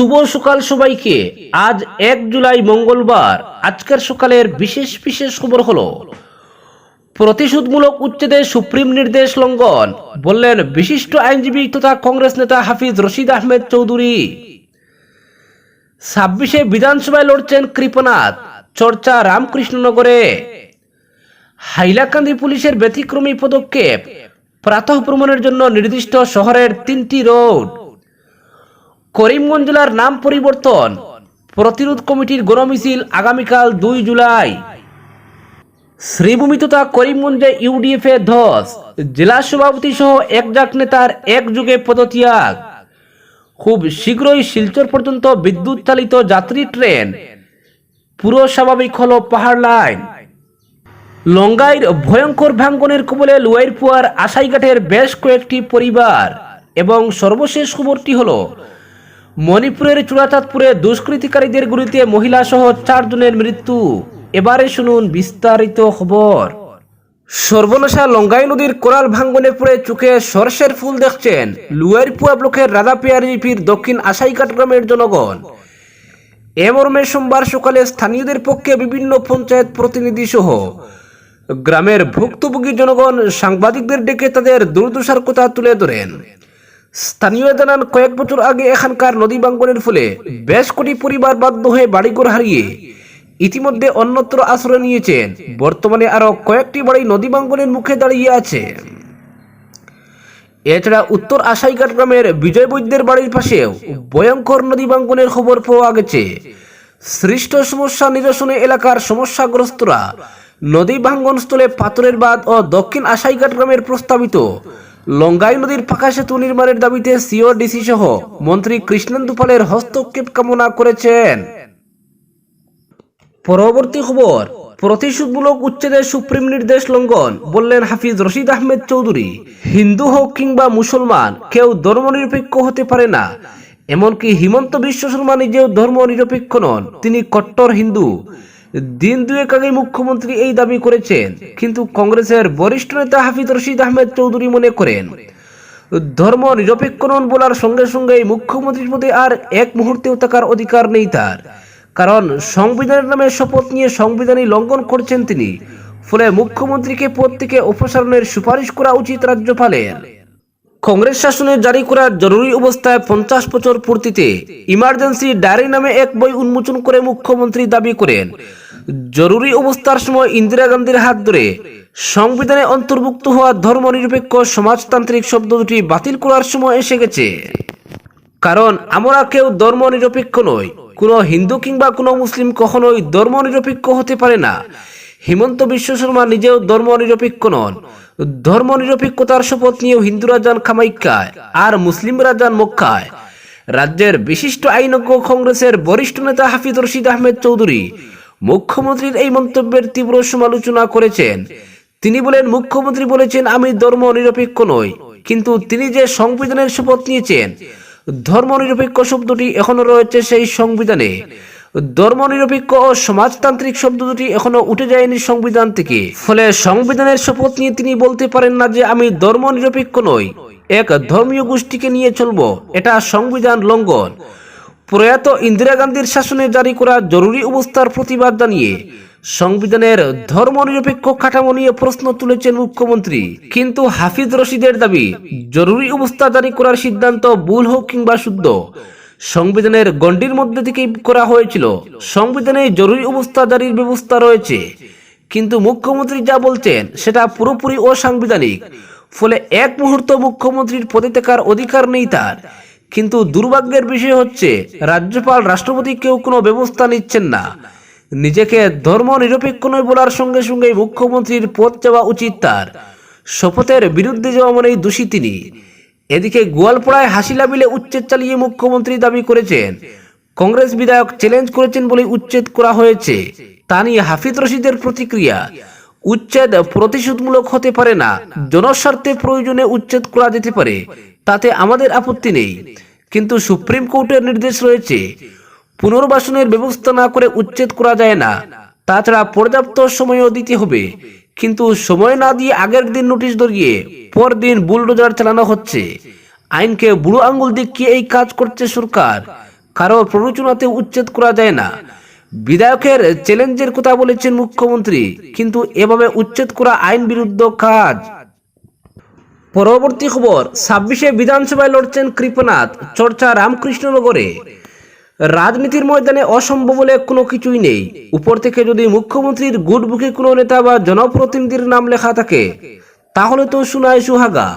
শুভ সকাল সবাইকে। আজ এক জুলাই মঙ্গলবার। আজকের সকালের বিশেষ বিশেষ খবর হলো, প্রতিশোধমূলক উচ্ছেদে সুপ্রিম নির্দেশ লঙ্ঘন, বললেন বিশিষ্ট আইনজীবী তথা কংগ্রেস নেতা হাফিজ রশিদ আহমেদ চৌধুরী। ছাব্বিশে বিধানসভায় লড়ছেন কৃপনাথ, চর্চা রামকৃষ্ণনগরে। হাইলাকান্দি পুলিশের ব্যতিক্রমী পদক্ষেপ প্রাতঃ ভ্রমণের জন্য নির্দিষ্ট শহরের তিনটি রোড। করিমগঞ্জ জেলার নাম পরিবর্তন। প্রতিরোধ কমিটির গণমিছিল আগামীকাল দুই জুলাই। শ্রীভূমি তথা করিমগঞ্জে ইউডিএফ এ ধস জেলা সভাপতি সহ একজাক নেতার একযুগে পদত্যাগ। খুব শীঘ্রই শিলচর পর্যন্ত বিদ্যুৎ চালিত যাত্রী ট্রেন। পুরো স্বাভাবিক হল পাহাড় লাইন। লঙ্গাইর ভয়ঙ্কর ভাঙ্গনের কবলে লুয়াইরপুয়ার আশাইঘাটের বেশ কয়েকটি পরিবার। এবং সর্বশেষ খবরটি হলো মণিপুরের চূড়াচাঁদপুরে দুষ্কৃতিকারীদের গুলিতে মহিলা সহ চারজনের মৃত্যু। এবারে শুনুন বিস্তারিত খবর। সর্বনাশা লঙ্গাই নদীর কোরাল ভাঙ্গনে পড়ে চোখে সরষের ফুল দেখছেন লুয়ারপুয়া ব্লকের রাধাপিয়ার জিপির দক্ষিণ আশাইঘাট গ্রামের জনগণ। এ মর্মে সোমবার সকালে স্থানীয়দের পক্ষে বিভিন্ন পঞ্চায়েত প্রতিনিধি সহ গ্রামের ভুক্তভোগী জনগণ সাংবাদিকদের ডেকে তাদের দুর্দশার কথা তুলে ধরেন। স্থানীয় জানান, কয়েক বছর আগে এখানকার নদী ভাঙ্গনের ফলে বেশ কোটি পরিবার বাধ্য হয়ে বাড়িঘর হারিয়ে ইতিমধ্যে অন্যত্র আশ্রয় নিয়েছেন। বর্তমানে আরও কয়েকটি বাড়ি নদী ভাঙ্গনের মুখে দাঁড়িয়ে আছে। এছাড়া উত্তর আশাইঘাট গ্রামের বিজয় বৈদ্যের বাড়ির পাশেও ভয়ঙ্কর নদী ভাঙ্গনের খবর পাওয়া গেছে। সৃষ্ট সমস্যা নিরসনে এলাকার সমস্যাগ্রস্তরা নদী ভাঙ্গনস্থলে পাথরের বাঁধ ও দক্ষিণ আশাইঘাট গ্রামের প্রস্তাবিত লঙ্গাই নদীর পাকা সেতু নির্মাণের দাবিতে সিওডিসি সহ মন্ত্রী কৃষ্ণেন্দু পালের হস্তক্ষেপ কামনা করেছেন। পরবর্তী খবর, প্রতিশোধমূলক উচ্ছেদের সুপ্রিম নির্দেশ লঙ্ঘন, বললেন হাফিজ রশিদ আহমেদ চৌধুরী। হিন্দু হোক কিংবা মুসলমান, কেউ ধর্মনিরপেক্ষ হতে পারে না। এমনকি হিমন্ত বিশ্ব শর্মা নিজেও ধর্ম নিরপেক্ষ নন, তিনি কট্টর হিন্দু। দিন দুয়েক আগে মুখ্যমন্ত্রী এই দাবি করেছেন। কিন্তু কংগ্রেসের বরিষ্ঠ নেতা হাফিজ রশিদ আহমেদ চৌধুরী মনে করেন, ধর্ম নিরপেক্ষ নন বলার সঙ্গে সঙ্গে মুখ্যমন্ত্রীর পদে আর এক মুহূর্তেও থাকার অধিকার নেই তার। কারণ সংবিধানের নামে শপথ নিয়ে সংবিধানই লঙ্ঘন করছেন তিনি। ফলে মুখ্যমন্ত্রীকে পদ থেকে অপসারণের সুপারিশ করা উচিত রাজ্যপালের। কংগ্রেস শাসনে জারি করা জরুরি অবস্থায় পঞ্চাশ বছর পূর্তিতে ইমার্জেন্সি ডায়েরি নামে এক বই উন্মোচন করে মুখ্যমন্ত্রী দাবি করেন। জরুরি অবস্থার সময় ইন্দিরা গান্ধীর হাত ধরে সংবিধানে অন্তর্ভুক্ত হওয়া ধর্মনিরপেক্ষ সমাজতান্ত্রিক শব্দ দুটি বাতিল করার সময় এসে গেছে। কারণ আমরা কেউ ধর্ম নিরপেক্ষ নই, কোনো হিন্দু কিংবা কোনো মুসলিম কখনোই ধর্ম নিরপেক্ষ হতে পারে না। হিমন্ত বিশ্ব শর্মা নিজেও ধর্ম নিরপেক্ষ নন। ধর্ম নিরপেক্ষতার শপথ নিয়েও হিন্দুরা যান খামাইকায় আর মুসলিমরা যান মক্কায়। রাজ্যের বিশিষ্ট আইনজ্ঞ কংগ্রেসের বরিষ্ঠ নেতা হাফিজ রশিদ আহমেদ চৌধুরী মুখ্যমন্ত্রীর এই মন্তব্যের তীব্র সমালোচনা করেছেন। তিনি বলেন, মুখ্যমন্ত্রী বলেছেন, আমি ধর্ম নিরপেক্ষ নই। কিন্তু তিনি যে সংবিধানের শপথ নিয়েছেন, ধর্মনিরপেক্ষ শব্দটি এখনও রয়েছে সেই সংবিধানে। ধর্মনিরপেক্ষ ও সমাজতান্ত্রিক শব্দ দুটি এখনও উঠে যায়নি সংবিধান থেকে। ফলে সংবিধানের শপথ নিয়ে তিনি বলতে পারেন না যে আমি ধর্মনিরপেক্ষ নই, এক ধর্মীয় গোষ্ঠীকে নিয়ে চলবো, এটা সংবিধান লঙ্ঘন। প্রয়াত ইন্দিরা গান্ধীর শাসনে জারি করা জরুরি অবস্থার প্রতিবাদ জানিয়ে সংবিধানের ধর্মনিরপেক্ষ কাঠামো নিয়ে প্রশ্ন তুলেছেন মুখ্যমন্ত্রী। কিন্তু হাফিজ রশিদের দাবি, জরুরি অবস্থা জারি করার সিদ্ধান্ত ভুল হোক কিংবা শুদ্ধ। সংবিধানের গণ্ডির মধ্যে থেকেই করা হয়েছিল। সংবিধানে জরুরি অবস্থা জারির ব্যবস্থা রয়েছে। কিন্তু মুখ্যমন্ত্রী যা বলছেন, সেটা পুরোপুরি অসাংবিধানিক। ফলে এক মুহূর্ত মুখ্যমন্ত্রীর পদে থাকার অধিকার নেই তার। কিন্তু দুর্ভাগ্যের বিষয় হচ্ছে, রাজ্যপাল, রাষ্ট্রপতি কেউ কোনো ব্যবস্থা নিচ্ছেন না। নিজেকে ধর্ম নিরপেক্ষ নয় বলার সঙ্গে সঙ্গে মুখ্যমন্ত্রীর পদ যাওয়া উচিত তার। শপথের বিরুদ্ধে যাওয়া মানেই দোষী তিনি। এদিকে গোয়ালপাড়ায় হাসিলা বিলে উচ্ছেদ চালিয়ে মুখ্যমন্ত্রী দাবি করেছেন। কংগ্রেস বিধায়ক চ্যালেঞ্জ করেছেন বলে উচ্ছেদ করা হয়েছে। তা নিয়ে হাফিজ রশিদের প্রতিক্রিয়া, উচ্ছেদ প্রতিশোধমূলক হতে পারে না, জনস্বার্থে প্রয়োজনে উচ্ছেদ করা যেতে পারে, তাতে আমাদের আপত্তি নেই। কিন্তু সুপ্রিম কোর্টের নির্দেশ রয়েছে, পুনর্বাসনের ব্যবস্থা না করে উচ্ছেদ করা যায় না। তাছাড়া পর্যাপ্ত সময়ও দিতে হবে। কিন্তু সময় না দিয়ে আগের দিন নোটিশ ধরিয়ে পর দিন বুলডোজার চালানো হচ্ছে। আইনকে বুড়ো আঙ্গুল দেখিয়ে এই কাজ করছে সরকার। কারও প্ররোচনাতে উচ্ছেদ করা যায় না। বিধায়কের চ্যালেঞ্জের কথা বলেছেন মুখ্যমন্ত্রী, কিন্তু এভাবে উচ্ছেদ করা আইন বিরুদ্ধ কাজ। পরবর্তী খবর, ছাব্বিশে বিধানসভায় লড়ছেন কৃপনাথ, চর্চা রামকৃষ্ণনগরে। রাজনীতির ময়দানে অসম্ভব বলে কোনো কিছুই নেই। উপর থেকে যদি মুখ্যমন্ত্রীর গুড বুকে কোনো নেতা বা জনপ্রতিনিধির নাম লেখা থাকে, তাহলে তো শোনায় সুহাগা।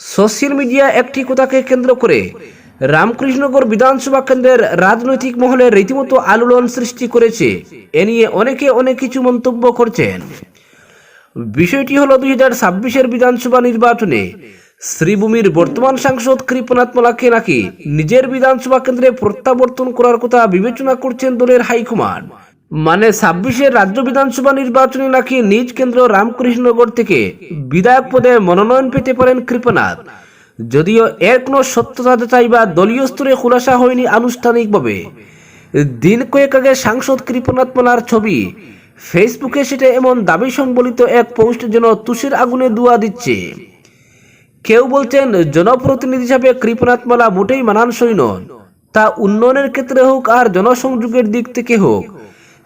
সোশ্যাল মিডিয়া একটি কথাকে কেন্দ্র করে রামকৃষ্ণগর বিধানসভা কেন্দ্রের রাজনৈতিক মহলে রীতিমতো আলোড়ন সৃষ্টি করেছে। এ নিয়ে অনেকে অনেক কিছু মন্তব্য করছেন। বিষয়টি হলো দুই হাজার ছাব্বিশের বিধানসভা নির্বাচনে শ্রীভূমির বর্তমান সাংসদ কৃপনাথ মালাকে নাকি নিজের বিধানসভা কেন্দ্রে প্রত্যাবর্তন করার কথা বিবেচনা করছেন দলের হাইকমান্ড। মানে ছাব্বিশের রাজ্য বিধানসভা নির্বাচনে নাকি নিজ কেন্দ্র রামকৃষ্ণনগর থেকে বিধায়ক পদে মনোনয়ন পেতে পারেন কৃপনাথ। যদিও এর কোনো সত্যতা যাচাই বা দলীয় স্তরে খোলাসা হয়নি আনুষ্ঠানিকভাবে। দিন কয়েক আগে সাংসদ কৃপনাথ মালার ছবি, ফেসবুকে সেটা এমন দাবি সম্বলিত এক পোস্ট যেন তুষের আগুনে দুয়া দিচ্ছে। কেউ বলছেন, জনপ্রতিনিধি হিসাবে কৃপনাথ মালা মোটেই মানানসই নন। তা উন্নয়নের ক্ষেত্রে হোক আর জনসংযোগের দিক থেকে হোক।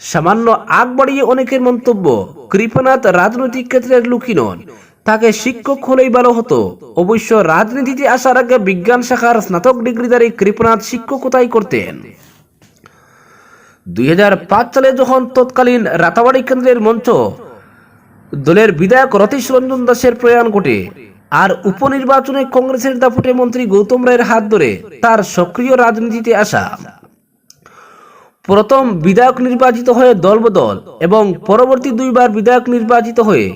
সামান্য আগ বাড়িয়ে অনেকের মন্তব্য, কৃপনাথ রাজনৈতিক ক্ষেত্রের লুকি নন। তাকে শিক্ষক হলেই ভালো হতো। অবশ্য রাজনীতিতে আসার আগে বিজ্ঞান শাখার স্নাতক ডিগ্রিধারী কৃপনাথ শিক্ষকতাই করতেন। দুই হাজার পাঁচ সালে যখন তৎকালীন রাতাবাড়ি কেন্দ্রের মঞ্চ দলের বিধায়ক রতীশ রঞ্জন দাসের প্রয়াণ ঘটে আর উপনির্বাচনে কংগ্রেসের দাপুটে মন্ত্রী গৌতম রায়ের হাত ধরে তার সক্রিয় রাজনীতিতে আসা। প্রথম বিধায়ক নির্বাচিত হয়ে দলবদল এবং পরবর্তী দুইবার বিধায়ক নির্বাচিত হয়ে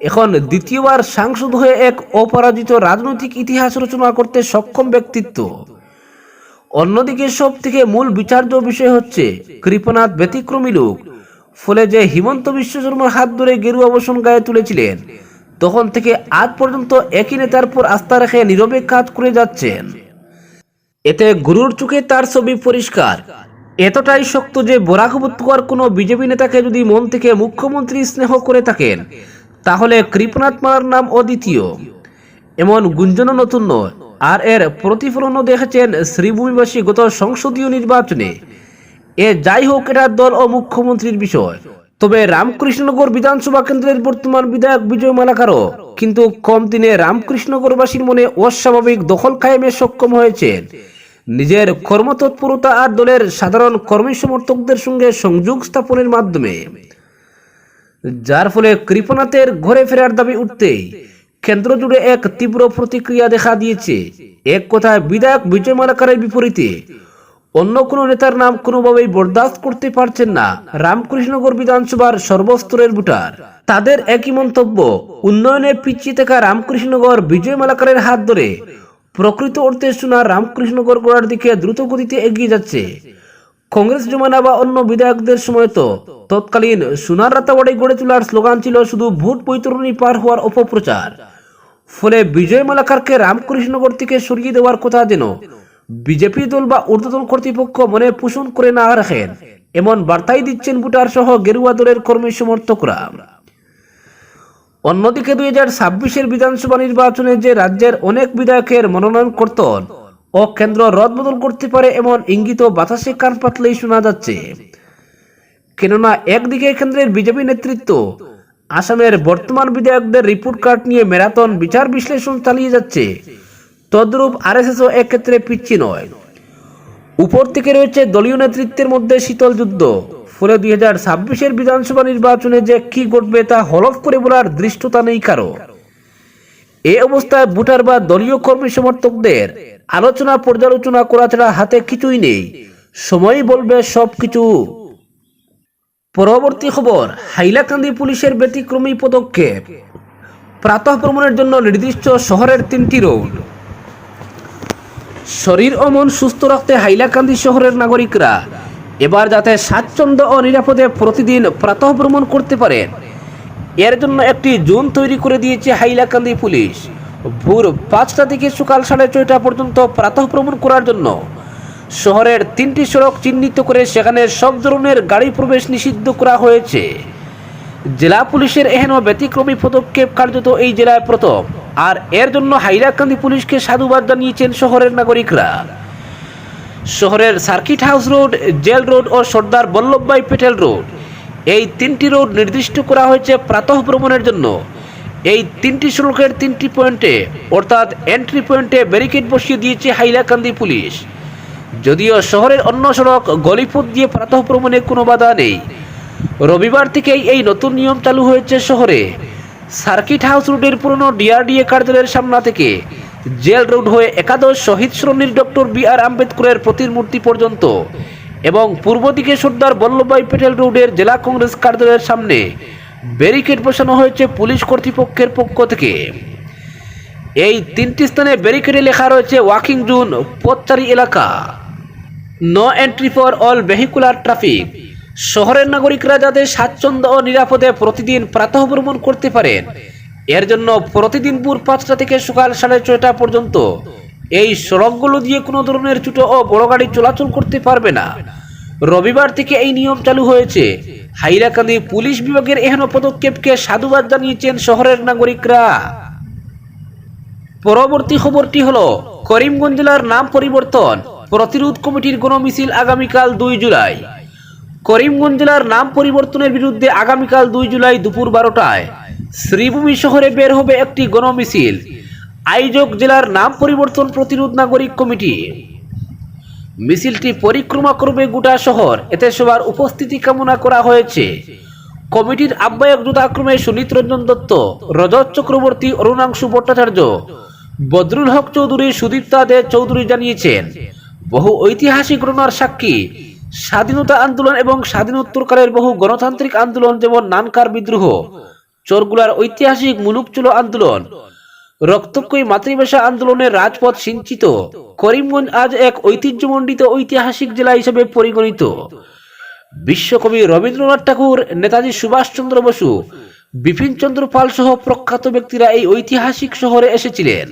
এখন দ্বিতীয়বার সাংসদ হয়ে এক অপরাজিত রাজনৈতিক ইতিহাস রচনা করতে সক্ষম ব্যক্তিত্ব। অন্যদিকে সব থেকে মূল বিচার্য বিষয় হচ্ছে কৃপনাথ ব্যতিক্রমী লোক, ফলে যে হিমন্ত বিশ্ব শর্মার হাত ধরে গেরুয়া বসন গায়ে তুলেছিলেন তখন থেকে আজ পর্যন্ত একই নেতার পর আস্থা রেখে নীরবে কাজ করে যাচ্ছেন। এতে গুরুর চোখে তার ছবি পরিষ্কার। এতটাই শক্ত যে বরাক উপত্যকার কোনো বিজেপি নেতাকে যদি মন থেকে মুখ্যমন্ত্রী স্নেহ করে থাকেন, তাহলে কৃপনাথ মালার নাম অদ্বিতীয়। এমন গুঞ্জনও নতুন নয়। আর এর প্রতিফলনও দেখেছেন শ্রীভূমিবাসী গত সংসদীয় নির্বাচনে। এ যাই হোক, এটা দল ও মুখ্যমন্ত্রীর বিষয়। তবে রামকৃষ্ণনগর বিধানসভা কেন্দ্রের বর্তমান বিধায়ক বিজয় মালাকারও। কিন্তু কম দিনে রামকৃষ্ণনগরবাসীর মনে অস্বাভাবিক দখল কায়েমে সক্ষম হয়েছেন নিজের কর্মতৎপরতা আর দলের সাধারণ কর্মী সমর্থকদের সঙ্গে সংযোগ স্থাপনের মাধ্যমে। যার ফলে কৃপনাথের ঘরে ফেরার দাবি উঠতেই কেন্দ্র জুড়ে এক তীব্র প্রতিক্রিয়া দেখা দিয়েছে। এক কথায়, বিধায়ক বিজয় মালাকারের বিপরীতে অন্য কোনো নেতার নাম কোনোভাবেই বরদাস্ত করতে পারছেন না রামকৃষ্ণগর বিধানসভার সর্বস্তরের ভোটার। তাদের একই মন্তব্য, উন্নয়নে পিছিয়ে থাকা রামকৃষ্ণগর বিজয় মালাকারের হাত ধরে। প্রকৃত অর্থে শোনা রামকৃষ্ণগর গড়ার দিকে দ্রুত গতিতে এগিয়ে যাচ্ছে। কংগ্রেস জমানা বা অন্য বিধায়কদের সময় তো তৎকালীন সোনার রাতাবাড়ি গড়ে তোলার স্লোগান ছিল শুধু ভোট বৈতরণী পার হওয়ার অপপ্রচার। ফলে বিজয় মালাকারকে রামকৃষ্ণগর থেকে সরিয়ে দেওয়ার কথা যেন বিজেপি দল বা ঊর্ধ্বতন কর্তৃপক্ষ মনে পোষণ করে না রাখেন। এমন বার্তাই দিচ্ছেন ভোটার সহ গেরুয়া দলের কর্মী সমর্থকরা। অন্যদিকে দুই হাজার ছাব্বিশের বিধানসভা নির্বাচনে যে রাজ্যের অনেক বিধায়কের মনোনয়ন কর্তন ও কেন্দ্র রদবদল করতে পারে এমন ইঙ্গিত বাতাসে কান পাতলেই শোনা যাচ্ছে। কেননা একদিকে কেন্দ্রের বিজেপি নেতৃত্ব আসামের বর্তমান বিধায়কদের রিপোর্ট কার্ড নিয়ে ম্যারাথন, বিচার বিশ্লেষণ চালিয়ে যাচ্ছে। তদ্রূপ আরএসএসও এক্ষেত্রে পিচ্ছি নয়। উপর থেকে রয়েছে দলীয় নেতৃত্বের মধ্যে শীতল যুদ্ধ। ফলে দুই হাজার ছাব্বিশের বিধানসভা নির্বাচনে যে কি ঘটবে তা হলফ করে বলার দৃষ্টতা নেই কারও। এ অবস্থায় ভোটার বা দলীয় কর্মী সমর্থকদের আলোচনা পর্যালোচনা করা ছাড়া হাতে কিছুই নেই। সময়ই বলবে সবকিছু। পরবর্তী খবর, হাইলাকান্দি পুলিশের ব্যতিক্রমী পদক্ষেপ। প্রাতঃ ভ্রমণের জন্য নির্দিষ্ট শহরের তিনটি রোড। শরীর ও মন সুস্থ রাখতে হাইলাকান্দি শহরের নাগরিকরা। এবার যাতে স্বাচ্ছন্দ্য ও নিরাপদে প্রতিদিন প্রাতঃ ভ্রমণ করতে পারেন এর জন্য একটি জোন তৈরি করে দিয়েছে হাইলাকান্দি পুলিশ। ভোর পাঁচটা থেকে সকাল সাড়ে ছয়টা পর্যন্ত প্রাতঃ ভ্রমণ করার জন্য শহরের তিনটি সড়ক চিহ্নিত করে সেখানে সব ধরনের গাড়ি প্রবেশ নিষিদ্ধ করা হয়েছে। জেলা পুলিশের এহেন ব্যতিক্রমী পদক্ষেপ কার্যত এই জেলায় প্রথম। আর এর জন্য হাইলাকান্দি পুলিশকে সাধুবাদ জানিয়েছেন শহরের নাগরিকরা। শহরের circuit house road, jail road ও সর্দার বল্লভভাই পেটেল রোড। এই তিনটি রোড নির্দিষ্ট করা হয়েছে প্রাতঃ ভ্রমণের জন্য। এই তিনটি সড়কের তিনটি পয়েন্টে, অর্থাৎ এন্ট্রি পয়েন্টে ব্যারিকেড বসিয়ে দিয়েছে হাইলাকান্দি পুলিশ। যদিও শহরের অন্য সড়ক গলিপথ দিয়ে প্রাতঃ ভ্রমণে কোনো বাধা নেই। রবিবার থেকেই এই নতুন নিয়ম চালু হয়েছে শহরে। সার্কিট হাউস রোডের পুরনো ডিআরডিএ কার্যালয়ের সামনা থেকে জেল রোড হয়ে একাদশ শহীদ শ্রমিক ডক্টর বি আর আম্বেদকরের প্রতিমূর্তি পর্যন্ত এবং পূর্ব দিকে সর্দার বল্লভভাই প্যাটেল রোডের জেলা কংগ্রেস কার্যালয়ের সামনে ব্যারিকেড বসানো হয়েছে পুলিশ কর্তৃপক্ষের পক্ষ থেকে। এই তিনটি স্থানে ব্যারিকেডে লেখা রয়েছে ওয়াকিং জোন, পথচারী এলাকা। No entry for all vehicular traffic শহরের নাগরিকরা যাতে স্বাচ্ছন্দ্য ও নিরাপদে প্রতিদিন প্রাতঃ ভ্রমণ করতে পারেন। এর জন্য প্রতিদিন ভোর পাঁচটা থেকে সকাল সাড়ে ছয়টা পর্যন্ত এই সড়কগুলো দিয়ে কোনো ধরনের ছোট ও বড় গাড়ি চলাচল করতে পারবে না। রবিবার থেকে এই নিয়ম চালু হয়েছে। হাইলাকান্দি পুলিশ বিভাগের এহেন পদক্ষেপকে সাধুবাদ জানিয়েছেন শহরের নাগরিকরা। পরবর্তী খবরটি হল, করিমগঞ্জ জেলার নাম পরিবর্তন প্রতিরোধ কমিটির গণমিছিল আগামীকাল দুই জুলাই। করিমগঞ্জ জেলার নাম পরিবর্তনের বিরুদ্ধে আগামীকাল দুই জুলাই দুপুর বারোটায় শ্রীভূমি শহরে বের হবে একটি গণমিছিল। আয়োজক জেলার নাম পরিবর্তন প্রতিরোধ নাগরিক কমিটি। মিছিলটি পরিক্রমা করবে গোটা শহর। এতে সবার উপস্থিতি কামনা করা হয়েছে। কমিটির আহ্বায়ক যথাক্রমে সুনীত রঞ্জন দত্ত, রজত চক্রবর্তী, অরুণাংশু ভট্টাচার্য, বদরুল হক চৌধুরী, সুদীপ্তা দে চৌধুরী জানিয়েছেন, বহু ঐতিহাসিক ঘটনার সাক্ষী স্বাধীনতা আন্দোলন এবং স্বাধীনোত্তরকালের বহু গণতান্ত্রিক আন্দোলন যেমন নানকার বিদ্রোহ, চোরগুলার ঐতিহাসিক মুলুকচুলো আন্দোলন, রক্তক্ষয়ী মাতৃভাষা আন্দোলনের রাজপথ সিঞ্চিত, করিমগঞ্জ আজ এক ঐতিহ্যমণ্ডিত ঐতিহাসিক জেলা হিসেবে পরিগণিত। বিশ্বকবি রবীন্দ্রনাথ ঠাকুর, নেতাজি সুভাষচন্দ্র বসু, বিপিন চন্দ্র পাল সহ প্রখ্যাত ব্যক্তিরা এই ঐতিহাসিক শহরে এসেছিলেন।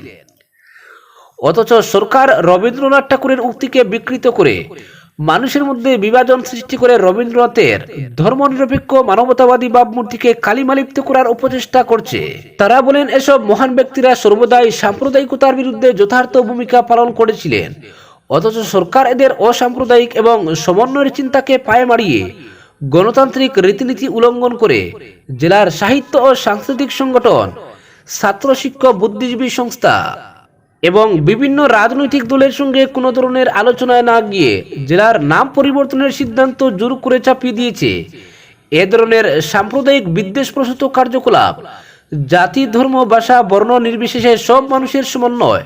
অথচ সরকার রবীন্দ্রনাথ ঠাকুরের উক্তিকে বিকৃত করে মানুষের মধ্যে বিভাজন সৃষ্টি করে রবীন্দ্রনাথের ধর্মনিরপেক্ষ মানবতাবাদী ভাবমূর্তিকে কালিমালিপ্ত করার উপচেষ্টা করছে। তারা বলেন, এসব মহান ব্যক্তিরা সর্বদাই সাম্প্রদায়িকতার বিরুদ্ধে যথার্থ ভূমিকা পালন করেছিলেন। অথচ সরকার এদের অসাম্প্রদায়িক এবং সমন্বয়ের চিন্তাকে পায়ে মারিয়ে গণতান্ত্রিক রীতিনীতি উল্লঙ্ঘন করে জেলার সাহিত্য ও সাংস্কৃতিক সংগঠন ছাত্র শিক্ষক বুদ্ধিজীবী সংস্থা এবং বিভিন্ন রাজনৈতিক দলের সঙ্গে কোনো ধরনের আলোচনায় না গিয়ে জেলার নাম পরিবর্তনের সিদ্ধান্ত জোর করে চাপিয়ে দিয়েছে। এ ধরনের সাম্প্রদায়িক বিদ্বেষ বিদ্বেষপ্রসূত কার্যকলাপ জাতি, ধর্ম, ভাষা, বর্ণ নির্বিশেষে সব মানুষের সমন্বয়।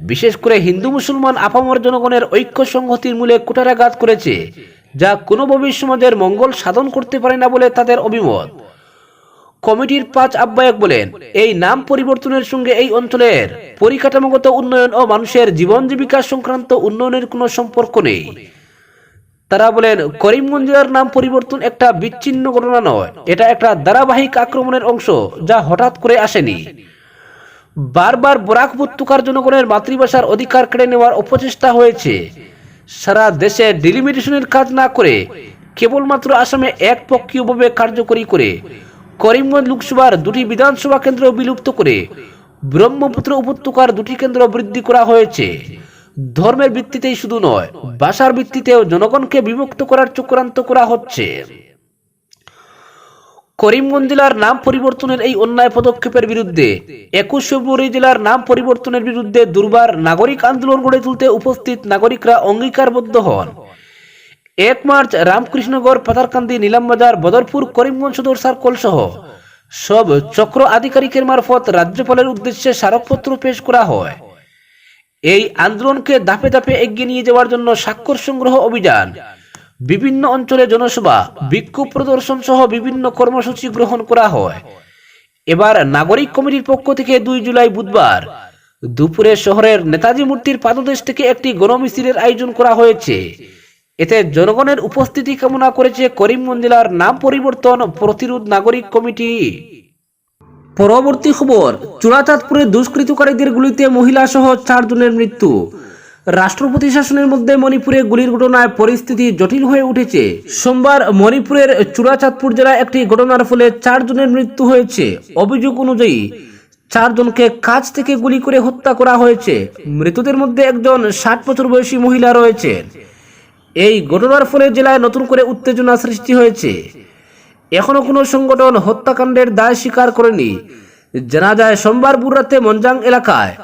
বিশেষ করে হিন্দু, মুসলমান আপামর জনগণের ঐক্য সংহতির মূলে কুটারাঘাত করেছে, যা কোনোভাবেই সমাজের মঙ্গল সাধন করতে পারে না বলে তাদের অভিমত। কমিটির পাঁচ আহ্বায়ক বলেন, এই নাম পরিবর্তনের সঙ্গে এই অঞ্চলের পরিকাঠামোগত উন্নয়ন ও মানুষের জীবন জীবিকা সংক্রান্ত উন্নয়নের কোনো সম্পর্ক নেই। তারা বলেন, করিমগঞ্জ জেলার নাম পরিবর্তন একটা বিচ্ছিন্ন ঘটনা নয়, এটা একটা ধারাবাহিক আক্রমণের অংশ যা হঠাৎ করে আসেনি। বারবার বরাক উপত্যকার জনগণের মাতৃভাষার অধিকার কেড়ে নেওয়ার অপচেষ্টা হয়েছে। সারা দেশে ডিলিমিটেশনের কাজ না করে কেবলমাত্র আসামে এক পক্ষীয়ভাবে কার্যকরী করে করিমগঞ্জ লোকসভার দুটি বিধানসভা কেন্দ্র বিলুপ্ত করে ব্রহ্মপুত্র উপত্যকার দুটি কেন্দ্র বৃদ্ধি করা হয়েছে। ধর্মের ভিত্তিতেই শুধু নয়, ভাষার ভিত্তিতেও জনগণকে বিভক্ত করার চক্রান্ত করা হচ্ছে। করিমগঞ্জ জেলার নাম পরিবর্তনের এই অন্যায় পদক্ষেপের বিরুদ্ধে একুশ ফেব্রুয়ারি জেলার নাম পরিবর্তনের বিরুদ্ধে দুর্বার নাগরিক আন্দোলন গড়ে তুলতে উপস্থিত নাগরিকরা অঙ্গীকারবদ্ধ হন। এক মার্চ রামকৃষ্ণগড়, পাথারকান্দি নিলামবাজার বদরপুর, করিমগঞ্জ সদর সার্কল সহ সব চক্র আধিকারিকের মারফত রাজ্যপালের উদ্দেশ্যে স্মারকপত্র পেশ করা হয়। এই আন্দোলনকে ধাপে ধাপে এগিয়ে নিয়ে যাওয়ার জন্য স্বাক্ষর সংগ্রহ অভিযান, বিভিন্ন অঞ্চলে জনসভা, বিক্ষোভ প্রদর্শন সহ বিভিন্ন কর্মসূচি গ্রহণ করা হয়। এবার নাগরিক কমিটির পক্ষ থেকে দুই জুলাই বুধবার দুপুরে শহরের নেতাজি মূর্তির পাদদেশ থেকে একটি গণমিছিলের আয়োজন করা হয়েছে। এতে জনগণের উপস্থিতি কামনা করেছে করিমগঞ্জ জেলার নাম পরিবর্তন প্রতিরোধ নাগরিক কমিটি। পরবর্তী খবর চূড়াচাঁদপুরে দুষ্কৃতকারীদের গুলিতে মহিলা সহ চারজনের মৃত্যু। রাষ্ট্রপতি শাসনের মধ্যে মণিপুরে গুলির ঘটনায় পরিস্থিতি জটিল হয়ে উঠেছে। সোমবার মণিপুরের চূড়াচাঁদপুর জেলায় একটি ঘটনার ফলে চারজনের মৃত্যু হয়েছে। অভিযোগ অনুযায়ী, চারজনকে কাছ থেকে গুলি করে হত্যা করা হয়েছে। মৃতদের মধ্যে একজন ষাট বছর বয়সী মহিলা রয়েছেন এই ঘটনার ফলে জেলায় নতুন করে উত্তেজনা সৃষ্টি হয়েছে। এখনও কোনো সংগঠন হত্যাকাণ্ডের দায় স্বীকার করেনি। জানা যায় সোমবার বুরাতে মঞ্জাং এলাকায়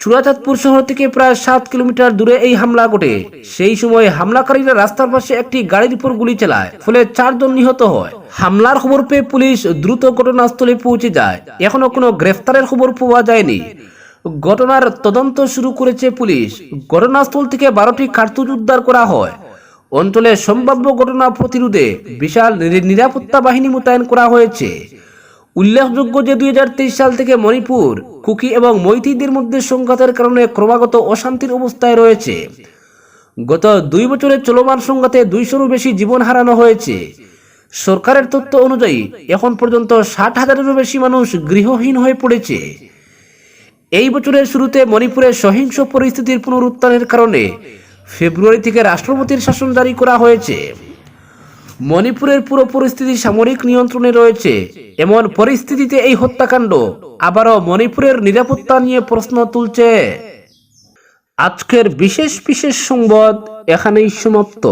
চূড়াচাঁদপুর শহর থেকে প্রায় সাত কিলোমিটার দূরে এই হামলা ঘটে। সেই সময় হামলাকারীরা রাস্তার পাশে একটি গাড়ির উপর গুলি চালায়, ফলে চারজন নিহত হয়। হামলার খবর পেয়ে পুলিশ দ্রুত ঘটনাস্থলে পৌঁছে যায়। এখনও কোনো গ্রেফতারের খবর পাওয়া যায়নি। ঘটনার তদন্ত শুরু করেছে পুলিশ। ঘটনাস্থল থেকে বারোটি কার্তুজ উদ্ধার করা হয়। অঞ্চলে সম্ভাব্য ঘটনা প্রতিরোধে বিশাল নিরাপত্তা বাহিনী মোতায়েন করা হয়েছে। উল্লেখযোগ্য যে দুই হাজার তেইশ সাল থেকে মণিপুর কুকি এবং মৈতিদের মধ্যে সংঘাতের কারণে ক্রমাগত অশান্তির অবস্থায় রয়েছে। গত দুই বছরে চলমান সংঘাতে দুইশোরও বেশি জীবন হারানো হয়েছে। সরকারের তথ্য অনুযায়ী, এখন পর্যন্ত ষাট হাজারেরও বেশি মানুষ গৃহহীন হয়ে পড়েছে। এই বছরের শুরুতে মণিপুরে সহিংস পরিস্থিতির পুনরুত্থানের কারণে ফেব্রুয়ারি থেকে রাষ্ট্রপতির শাসন জারি করা হয়েছে। মণিপুরের পুরো পরিস্থিতি সামরিক নিয়ন্ত্রণে রয়েছে। এমন পরিস্থিতিতে এই হত্যাকাণ্ড আবারও মণিপুরের নিরাপত্তা নিয়ে প্রশ্ন তুলছে। আজকের বিশেষ বিশেষ সংবাদ এখানেই সমাপ্ত।